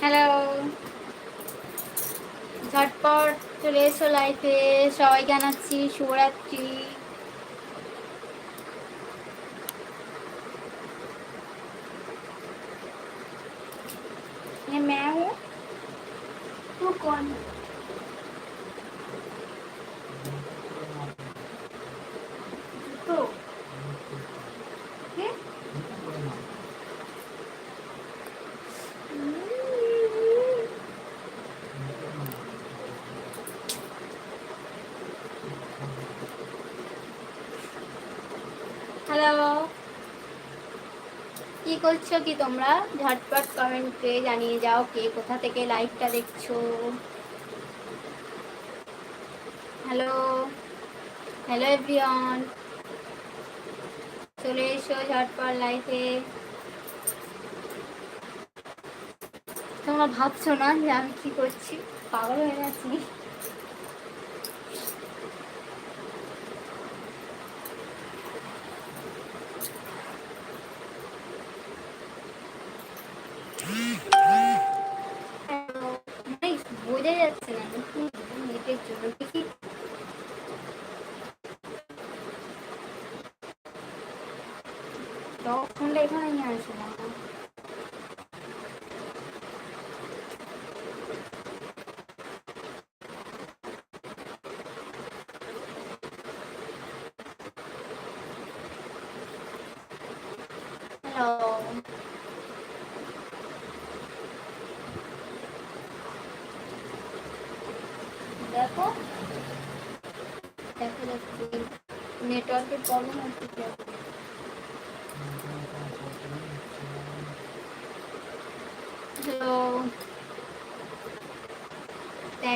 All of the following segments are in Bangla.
হ্যালো ঝটপট চলে এসো লাইফে সবাই জানাচ্ছি শুভরাত্রি। হ্যালো কি করছ কি তোমরা? ঝটপট কমেন্টে জানিয়ে যাও কে কোথা থেকে লাইভটা দেখছ। হ্যালো হ্যালো এভরিওয়ান চলে এসো ঝটপট লাইফে তোমরা ভাবছ না যে আমি কি করছি? পাগল হয়ে গেছি মানে বোঝা যাচ্ছে না নতুন নেটের জন্য কি ফোনটা এখানে নিয়ে আসো না হ্যালো দেখো দেখো দেখো নেটওয়ার্কের প্রবলেম হচ্ছে কি এখন? হ্যালো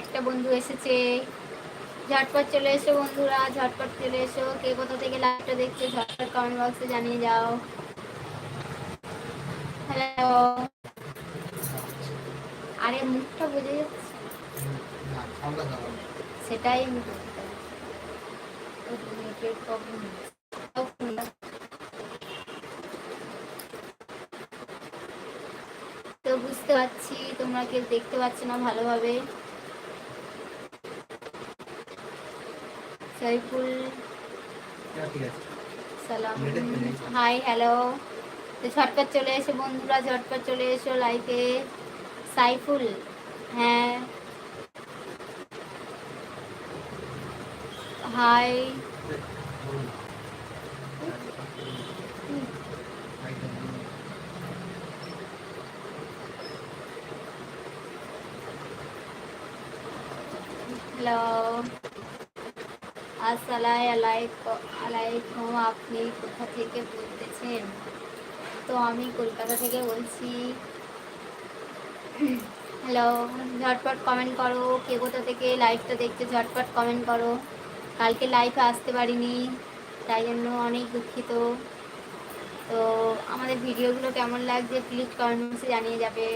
একটা বন্ধু এসেছে। ঝটপট চলে এসো বন্ধুরা, ঝটপট চলে এসো। কে কোথা থেকে লাইভটা দেখছ, ঝটপট কমেন্ট বক্সে জানিয়ে যাও। হ্যালো আরে মুখটা বুঝে যাচ্ছে সেটাই তো বুঝতে পারছি, তোমরা কেউ দেখতে পাচ্ছ না ভালোভাবে। সাইফুল সালাম। Hi hello. ঝটপট চলে এসো বন্ধুরা ঝটপট চলে এসো লাইফে সাইফুল হ্যাঁ। হাই। হ্যালো। আলাইকুম, আপনি কোথা থেকে বলতেছেন? তো আমি কলকাতা থেকে বলছি। হ্যালো ঝটপট কমেন্ট করো, কে কোথা থেকে? লাইভটা দেখছে ঝটপট কমেন্ট করো। কালকে লাইভে আসতে পারিনি, তাই জন্য অনেক দুঃখিত। তো আমাদের ভিডিওগুলো কেমন লাগছে প্লিজ কমেন্ট বক্সে জানিয়ে যাবে।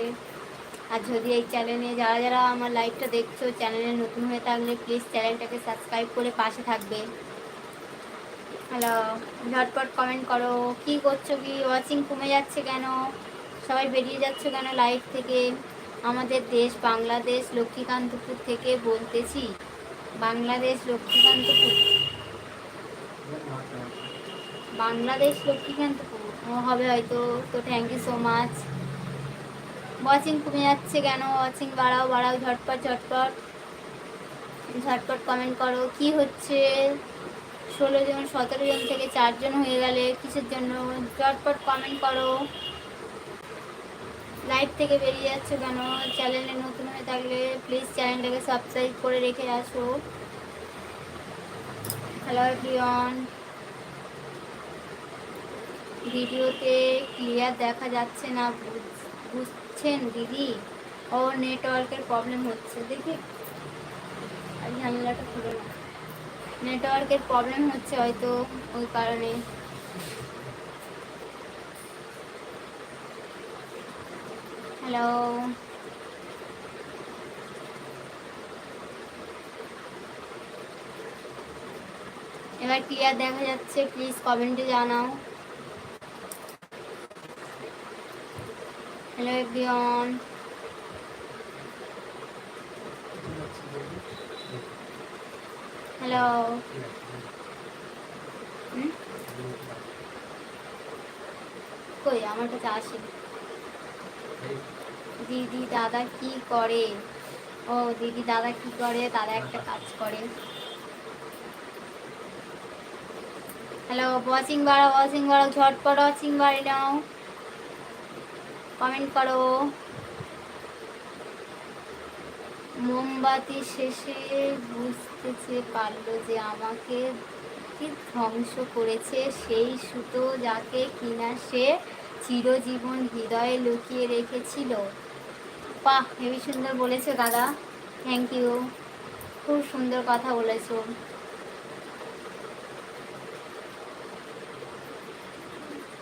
আর যদি এই চ্যানেলে যারা যারা আমার লাইভটা দেখছ চ্যানেলে নতুন হয়ে থাকলে প্লিজ চ্যানেলটাকে সাবস্ক্রাইব করে পাশে থাকবে। হ্যালো ঝটপট কমেন্ট করো, কি করছ, কি ওয়াচিং কমে যাচ্ছে কেন? সবাই বেরিয়ে যাচ্ছে কেন লাইভ থেকে? আমাদের দেশ বাংলাদেশ, লক্ষ্মীকান্তপুর থেকে বলতেছি। বাংলাদেশ, লক্ষ্মীকান্তপুর। বাংলাদেশ, লক্ষ্মীকান্তপুর। হবে হয়তো, তো thank you so much watching কমে যাচ্ছে কেন? ওয়াচিং বাড়াও বাড়াও, ঝটপট ঝটপট। ঝটপট কমেন্ট করো, কি হচ্ছে? ষোলো জন, সতেরো জন থেকে চারজন হয়ে গেলে কিসের জন্য? ঝটপট কমেন্ট করো। লাইভ থেকে বেরিয়ে যাচ্ছে কেন? চ্যানেলে নতুন হয়ে থাকলে প্লিজ চ্যানেলটাকে সাবস্ক্রাইব করে রেখে আসো। হ্যালো এভরিওয়ান ভিডিওতে ক্লিয়ার দেখা যাচ্ছে না, বুঝ- বুঝছেন দিদি, ও নেটওয়ার্কের প্রবলেম হচ্ছে, দেখি। ঝামেলাটা খুলে না নেটওয়ার্কের প্রবলেম হচ্ছে হয়তো ওই কারণে। হ্যালো এবার ক্লিয়ার দেখা যাচ্ছে প্লিজ কমেন্টে জানাও। হ্যালো এভরিওয়ান হুম কই? আমার কাছে আসেনি। দিদি, দাদা কি করে? ও, দিদি, দাদা কি করে? দাদা একটা কাজ করে। হ্যালো ওয়াচিং বাড়াও ওয়াচিং বাড়াও ঝটপট ওয়াচিং বাড়ি নাও। কমেন্ট করো। মোমবাতি শেষে বুঝতেছে পারল যে আমাকে কি ধ্বংস করেছে, সেই সুতো যাকে কিনা সে চিরজীবন হৃদয়ে লুকিয়ে রেখেছিল। বাহ হেবি সুন্দর বলেছ দাদা। থ্যাংক ইউ খুব সুন্দর কথা বলেছ।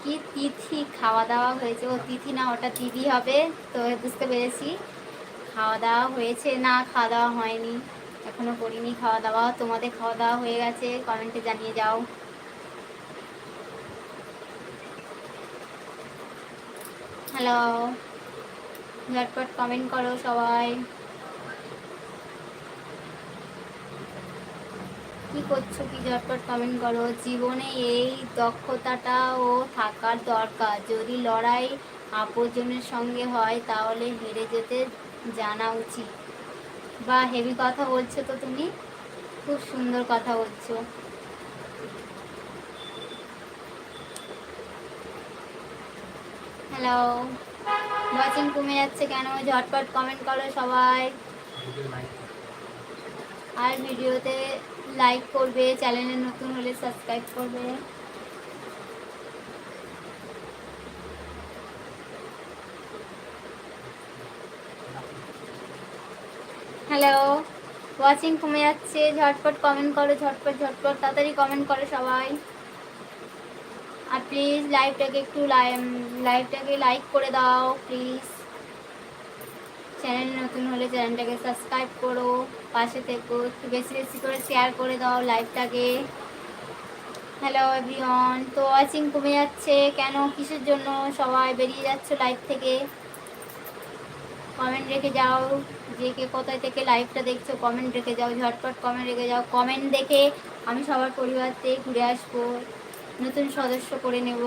কি তিথি খাওয়া দাওয়া হয়েছে? ও তিথি না, ওটা দিদি হবে, তো বুঝতে পেরেছি। খাওয়া দাওয়া হয়েছে না, খাওয়া দাওয়া হয়নি। এখনও করিনি খাওয়া দাওয়া। তোমাদের খাওয়া দাওয়া হয়ে গেছে? কমেন্টে জানিয়ে যাও। হ্যালো ঝটপট কমেন্ট করো সবাই। কি করছ কি ঝটপট কমেন্ট করো। জীবনে এই দক্ষতাটাও থাকার দরকার। যদি লড়াই আপনজনের সঙ্গে হয়, তাহলে হেরে যেতে জানা উচিত। বা হেভি কথা বলছো তো তুমি? খুব সুন্দর কথা বলছো। হ্যালো ওয়াচিং কমে যাচ্ছে কেন? ঝটপট কমেন্ট করো সবাই। আর ভিডিওতে লাইক করবে চ্যানেলে নতুন হলে সাবস্ক্রাইব করবে। হ্যালো ওয়াচিং কমে যাচ্ছে, ঝটপট কমেন্ট করো, ঝটপট ঝটপট, তাড়াতাড়ি কমেন্ট করো সবাই। আর প্লিজ লাইভটাকে একটু লাইভটাকে লাইক করে দাও প্লিজ চ্যানেল নতুন হলে চ্যানেলটাকে সাবস্ক্রাইব করো, পাশে থেকো একটু বেশি বেশি করে শেয়ার করে দাও লাইভটাকে হ্যালো এভরিওয়ান তো ওয়াচিং কমে যাচ্ছে। কেন? কিসের জন্য? সবাই বেরিয়ে যাচ্ছে লাইভ থেকে। কমেন্ট রেখে যাও, যে কে কোথায় থেকে লাইভটা দেখছ কমেন্ট রেখে যাও, ঝটপট কমেন্ট রেখে যাও। কমেন্ট দেখে আমি সবার পরিবার থেকে ঘুরে আসব, নতুন সদস্য করে নেব।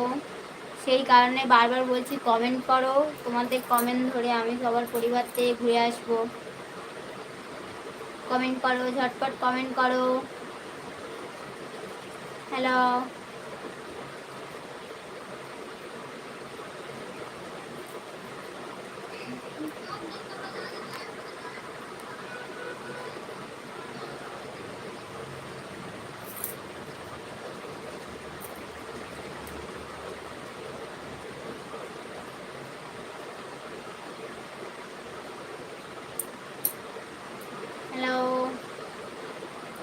সেই কারণে বারবার বলছি কমেন্ট করো। তোমাদের কমেন্ট ধরে আমি সবার পরিবার থেকে ঘুরে আসব। কমেন্ট করো, ঝটপট কমেন্ট করো। হ্যালো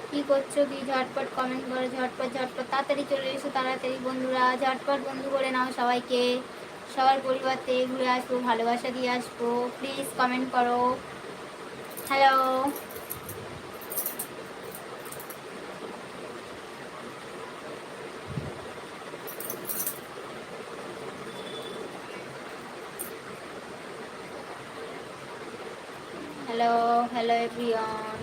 কি করছ কি ঝটপট কমেন্ট করো, ঝটপট ঝটপট, তাড়াতাড়ি চলে এসো, তাড়াতাড়ি বন্ধুরা, ঝটপট বন্ধু করে নাও সবাইকে। সবার পরিবার থেকে ঘুরে আসব, ভালোবাসা দিয়ে আসব। প্লিজ কমেন্ট করো। Hello hello hello everyone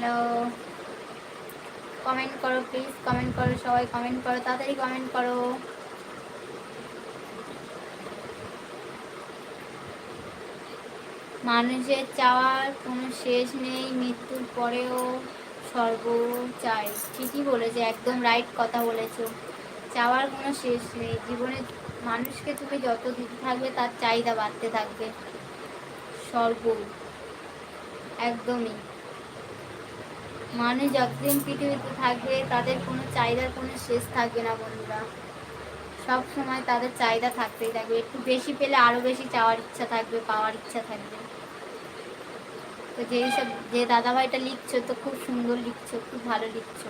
hello comment করো প্লিজ কমেন্ট করো, সবাই কমেন্ট করো, তাড়াতাড়ি কমেন্ট করো। মানুষের চাওয়ার কোনো শেষ নেই, মৃত্যুর পরেও সর্ব চাই ঠিকই বলেছে, একদম রাইট কথা বলেছ। চাওয়ার কোনো শেষ নেই, জীবনে মানুষকে তুমি যত দিতে থাকবে, তার চাহিদা বাড়তে থাকবে। সর্ব। একদমই। মানুষ যতদিন পৃথিবীতে থাকবে তাদের কোনো চাহিদার কোনো শেষ থাকবে না বন্ধুরা। সব সময় তাদের চাহিদা থাকতেই থাকবে। একটু বেশি পেলে আরও বেশি চাওয়ার ইচ্ছা থাকবে, পাওয়ার ইচ্ছা থাকবে। তো যেই সব, যে দাদাভাইটা লিখছো, তো খুব সুন্দর লিখছো, খুব ভালো লিখছো।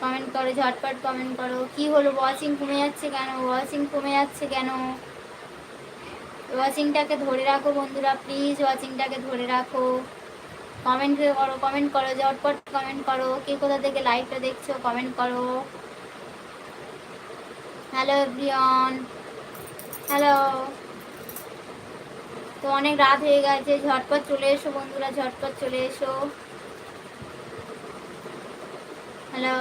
কমেন্ট করো, ঝটপট কমেন্ট করো। কি হলো? ওয়াচিং কমে যাচ্ছে কেন? ওয়াচিং কমে যাচ্ছে কেন? ওয়াচিংটাকে ধরে রাখো বন্ধুরা প্লিজ ওয়াচিংটাকে ধরে রাখো। কমেন্ট করো কমেন্ট করো, ঝটপট কমেন্ট করো, কে কোথা থেকে লাইভটা দেখছ কমেন্ট করো। হ্যালো এভরিওন হ্যালো তো অনেক রাত হয়ে গেছে, ঝটপট চলে এসো বন্ধুরা, ঝটপট চলে এসো। হ্যালো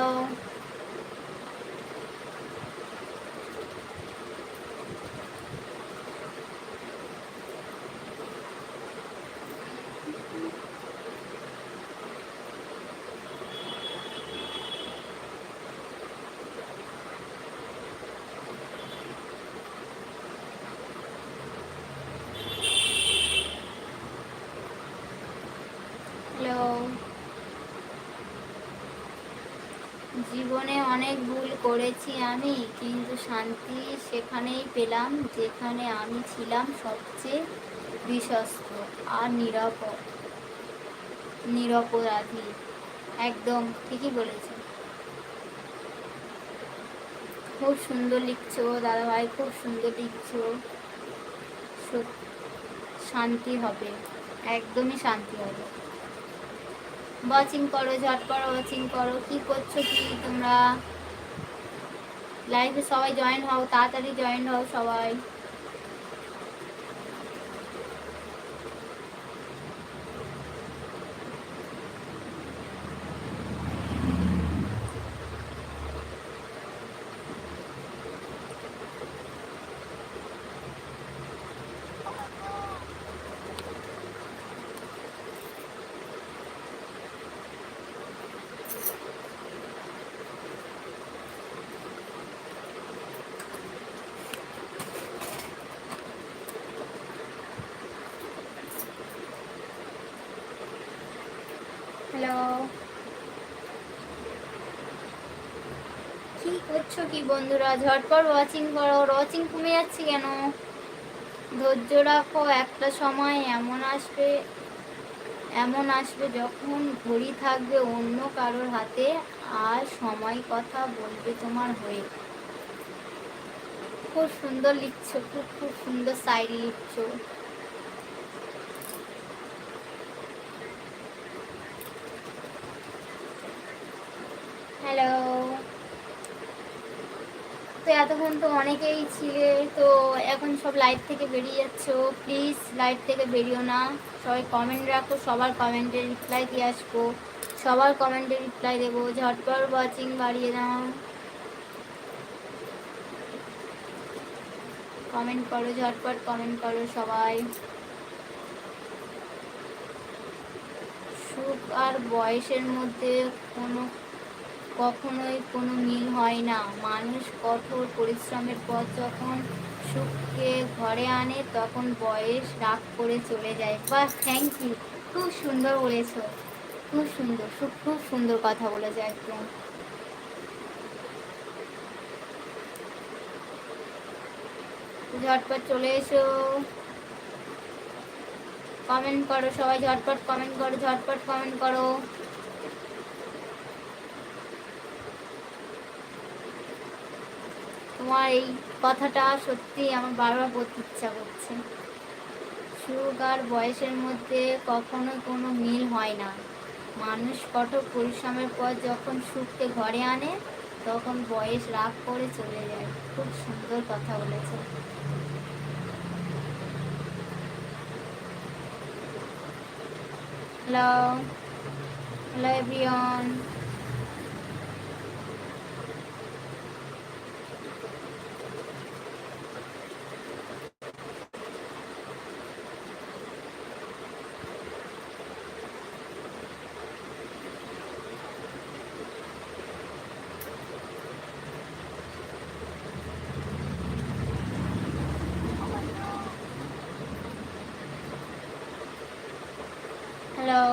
জীবনে অনেক করেছি আমি, কিন্তু শান্তি সেখানেই পেলাম, যেখানে আমি ছিলাম সবচেয়ে বিশ্বস্ত আর নিরাপদ নিরপরাধী। একদম ঠিকই বলেছে। খুব সুন্দর লিখছো দাদাভাই, খুব সুন্দর লিখছো। শান্তি হবে, একদমই শান্তি হবে। ওয়াচিং করো ঝটপট ওয়াচিং করো, কি করছ কি তোমরা? লাইভে সবাই জয়েন হও তাড়াতাড়ি জয়েন হও সবাই হ্যালো কি করছ কি বন্ধুরা? ঝটপট ওয়াচিং করো। ওয়াচিং কমে যাচ্ছে কেন? ধৈর্য রাখো, একটা সময় এমন আসবে এমন আসবে যখন ঘড়ি থাকবে অন্য কারোর হাতে আর সময় কথা বলবে তোমার হয়ে। খুব সুন্দর লিখছো, খুব খুব সুন্দর সাইড লিখছো। হ্যালো তো এতক্ষণ তো অনেকেই ছিলে, তো এখন সব লাইভ থেকে বেরিয়ে যাচ্ছ। প্লিজ লাইভ থেকে বেরিও না। সবাই কমেন্ট রাখো, সবার কমেন্টে রিপ্লাই দিয়ে আসব। সবার কমেন্টে রিপ্লাই দেবো। ঝটপট ওয়াচিং বাড়িয়ে দাও। কমেন্ট করো, ঝটপট কমেন্ট করো সবাই। সুখ আর বয়সের মধ্যে কোনো কখনোই কোনো মিল হয় না। মানুষ কঠোর পরিশ্রমের পর যখন সুখকে ঘরে আনে, তখন বয়স রাগ করে চলে যায়। বা থ্যাংক ইউ খুব সুন্দর বলেছ। খুব সুন্দর সুখ খুব সুন্দর কথা বলেছে একদম। ঝটপট চলে এসো। কমেন্ট করো সবাই, ঝটপট কমেন্ট করো, ঝটপট কমেন্ট করো। তোমার এই কথাটা সত্যি আমার বারবার বলতে ইচ্ছা করছে। সুখ আর বয়সের মধ্যে কখনো কোনো মিল হয় না। মানুষ কঠোর পরিশ্রমের পর যখন সুখকে ঘরে আনে, তখন বয়স রাগ করে চলে যায়। খুব সুন্দর কথা বলেছে। Hello hello everyone hello.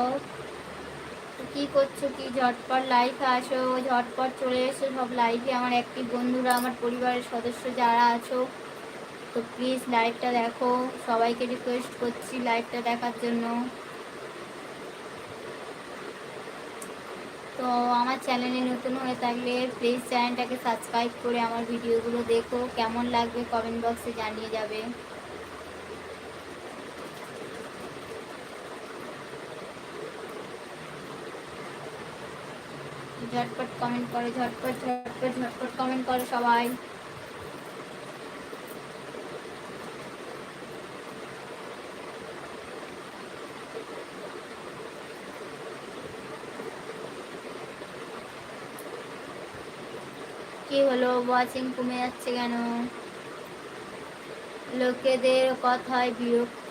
কি করছ? কি ঝটপট লাইভ আসো ঝটপট চলে এসো। সব লাইফে আমার একটি বন্ধুরা, আমার পরিবারের সদস্য যারা আছো। তো প্লিজ লাইভটা দেখো। সবাইকে রিকোয়েস্ট করছি লাইভটা দেখার জন্য। তো আমার চ্যানেলে নতুন হয়ে থাকলে প্লিজ চ্যানেলটাকে সাবস্ক্রাইব করে আমার ভিডিওগুলো দেখো। কেমন লাগবে কমেন্ট বক্সে জানিয়ে যাবে। ঝটপট কমেন্ট করো, ঝটপট ঝটপট ঝটপট কমেন্ট করো সবাই। কি হলো? ওয়াচিং কমে যাচ্ছে কেন? লোকেদের কথায় বিরক্ত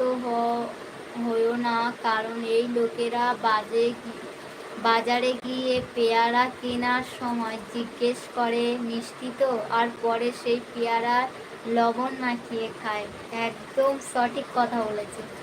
হইও না, কারণ এই লোকেরা বাজে বাজারে গিয়ে পেয়ারা কেনার সময় জিজ্ঞেস করে, মিষ্টি তো? আর পরে সেই পেয়ারা লবণ মাখিয়ে খায়। একদম সঠিক কথা বলেছে।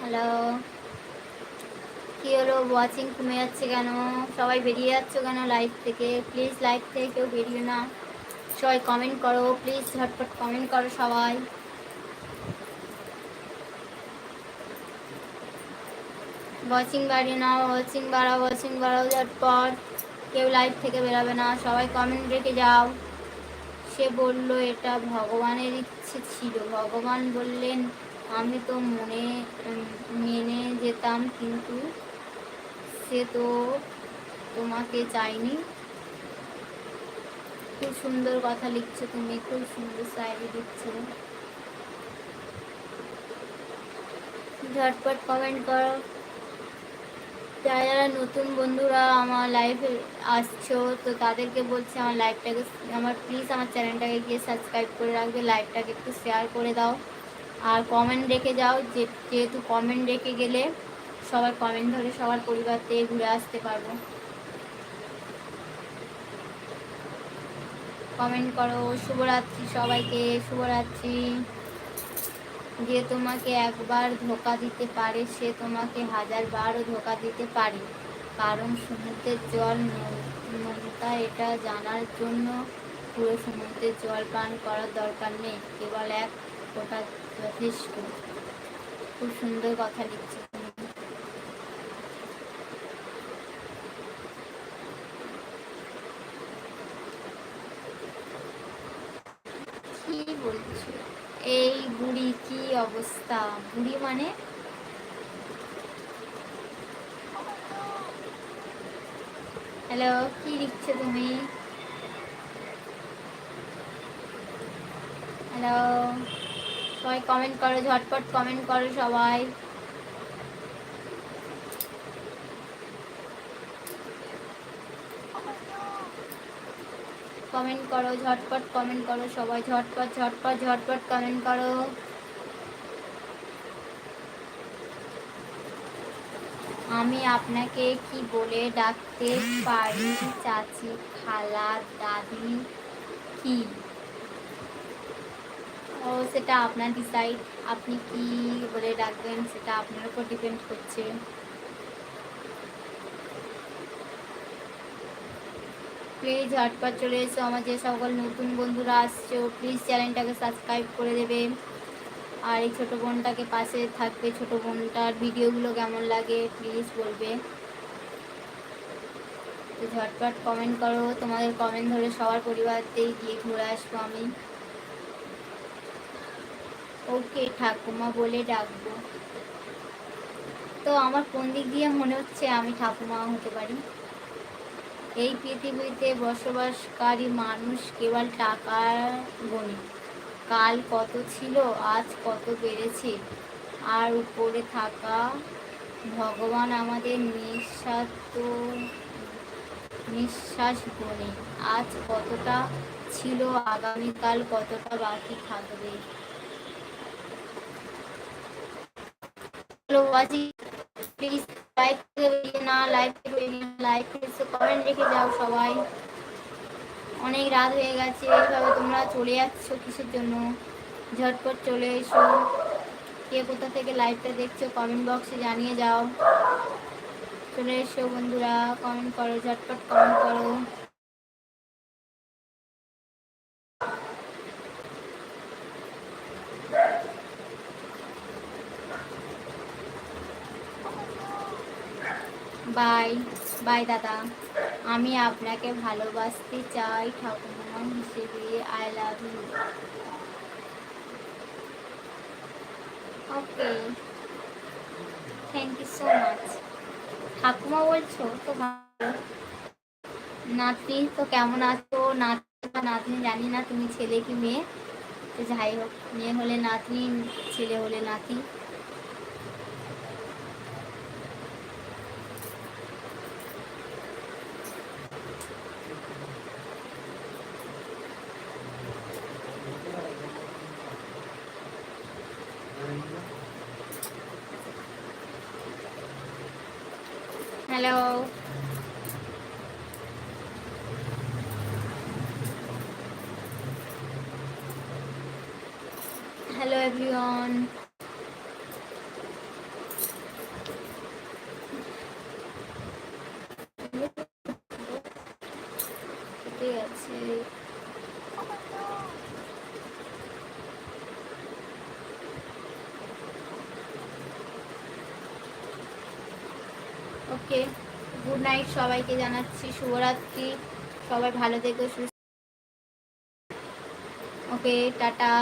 হ্যালো। কি হলো? ওয়াচিং কমে যাচ্ছে কেন? সবাই বেরিয়ে যাচ্ছ কেন লাইভ থেকে? প্লিজ লাইভ থেকে কেউ বেরিয়ে না। সবাই কমেন্ট করো প্লিজ ঝটপট কমেন্ট করো সবাই। ওয়াচিং বাড়িয়ে নাও ওয়াচিং বাড়াও ওয়াচিং বাড়াও, ঝটপট। কেউ লাইভ থেকে বেরাবে না, সবাই কমেন্ট রেখে যাও। সে বলল, এটা ভগবানের ইচ্ছে ছিল। ভগবান বললেন আমি তো মনে মেনে যেতাম, কিন্তু সে তো তোমাকে চাইনি খুব সুন্দর কথা লিখছো তুমি, খুব সুন্দর সাইডে লিখছো ঝটপট কমেন্ট করো। যারা যারা নতুন বন্ধুরা আমার লাইভে আসছো, তো তাদেরকে বলছি আমার লাইভটাকে আমার প্লিজ আমার চ্যানেলটাকে গিয়ে সাবস্ক্রাইব করে রাখবে লাইভটাকে একটু শেয়ার করে দাও। আর কমেন্ট রেখে যাও, যে, যেহেতু কমেন্ট রেখে গেলে সবার কমেন্ট ধরে সবার পরিবার থেকে ঘুরে আসতে পারব। কমেন্ট করো, শুভরাত্রি সবাইকে, শুভরাত্রি। যে তোমাকে একবার ধোকা দিতে পারে, সে তোমাকে হাজার বারও ধোকা দিতে পারে। কারণ সমুদ্রের জল নোনতা এটা জানার জন্য পুরো সমুদ্রের জল পান করার দরকার নেই। কেবল এক ফোটা যথেষ্ট। খুব সুন্দর কথা লিখছে এই বুড়ি কি অবস্থা? বুড়ি মানে? হ্যালো কি লিখছো তুমি? হ্যালো সবাই কমেন্ট করো, ঝটপট কমেন্ট করো সবাই। কমেন্ট করো, ঝটপট কমেন্ট করো সবাই, ঝটপট ঝটপট ঝটপট কমেন্ট করো। আমি আপনাকে কি বলে ডাকতে পারি, চাচি, খালা, দাদি, কি? ও সেটা আপনার ডিসাইড আপনি কি বলে ডাকবেন সেটা আপনার উপর ডিপেন্ড করছে। প্লিজ ঝটপট চলে এসো আমার যে সকল নতুন বন্ধুরা আসছো প্লিজ চ্যানেলটাকে সাবস্ক্রাইব করে দেবে। আর এই ছোটো বোনটাকে পাশে থাকবে, ছোটো বোনটার ভিডিওগুলো কেমন লাগে প্লিজ বলবে। তো ঝটপট কমেন্ট করো, তোমাদের কমেন্ট ধরে সবার পরিবারতেই গিয়ে ঘুরে আসব আমি। ওকে ঠাকুমা বলে ডাকবো। তো আমার কোন দিক দিয়ে মনে হচ্ছে আমি ঠাকুমা হতে পারি? এই পৃথিবীতে বসবাসকারী মানুষ কেবল টাকার গণি। কাল কত ছিল, আজ কত বেড়েছে। আর উপরে থাকা ভগবান আমাদের নিঃস্বার্থ, নিঃশ্বাস গণে। আজ কতটা ছিল, আগামীকাল কতটা বাকি থাকবে? Hello, watching. Please লাইভ থেকে না লাইভ থেকে লাইভ এসে কমেন্ট রেখে যাও সবাই। অনেক রাত হয়ে গেছে এইভাবে তোমরা চলে যাচ্ছ কিসের জন্য? ঝটপট চলে এসো। কে কোথা থেকে লাইভটা দেখছ কমেন্ট বক্সে জানিয়ে যাও। চলে এসো বন্ধুরা কমেন্ট করো ঝটপট কমেন্ট করো। বাই বাই দাদা। আমি আপনাকে ভালোবাসতে চাই ঠাকুমা হিসেবে। I love you okay thank you so much ঠাকুমা বলছো? তো ভালো। নাতি তো কেমন আছো? নাতি বা নাতনি, জানি না, তুমি ছেলে কি মেয়ে? যাই হোক, মেয়ে হলে নাতনি, ছেলে হলে নাতি hello hello everyone okay good night সবাইকে জানাচ্ছি। শুভরাত্রি। সবাই ভালো থেকো সুস্থ ওকে টাটা।